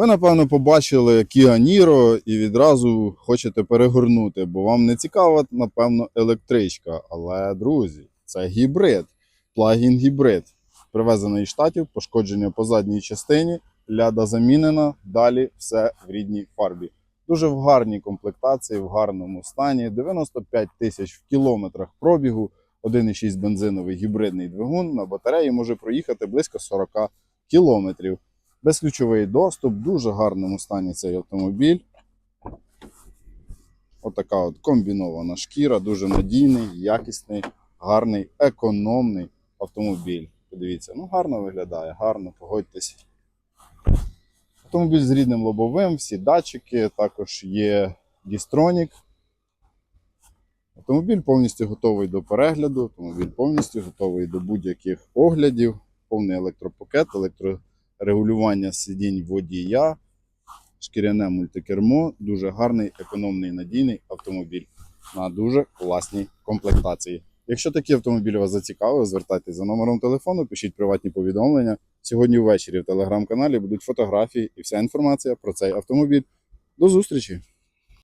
Ви, напевно, побачили Kia Niro і відразу хочете перегорнути, бо вам не цікава, напевно, електричка. Але, друзі, це гібрид, плагін гібрид. Привезений із штатів, пошкодження по задній частині, ляда замінена, далі все в рідній фарбі. Дуже в гарній комплектації, в гарному стані. 95 тисяч в кілометрах пробігу, 1,6 бензиновий гібридний двигун на батареї може проїхати близько 40 кілометрів. Безключовий доступ, дуже гарному стані цей автомобіль. Отака от комбінована шкіра, дуже надійний, якісний, гарний, економний автомобіль. Подивіться, ну гарно виглядає, гарно, погодьтесь. Автомобіль з рідним лобовим, всі датчики, також є дістронік. Автомобіль повністю готовий до перегляду, автомобіль повністю готовий до будь-яких оглядів, повний електропакет, електрорегулювання сидінь водія, шкіряне мультикермо, дуже гарний, економний, надійний автомобіль на дуже класній комплектації. Якщо такі автомобілі вас зацікавили, звертайтеся за номером телефону, пишіть приватні повідомлення. Сьогодні ввечері в телеграм-каналі будуть фотографії і вся інформація про цей автомобіль. До зустрічі!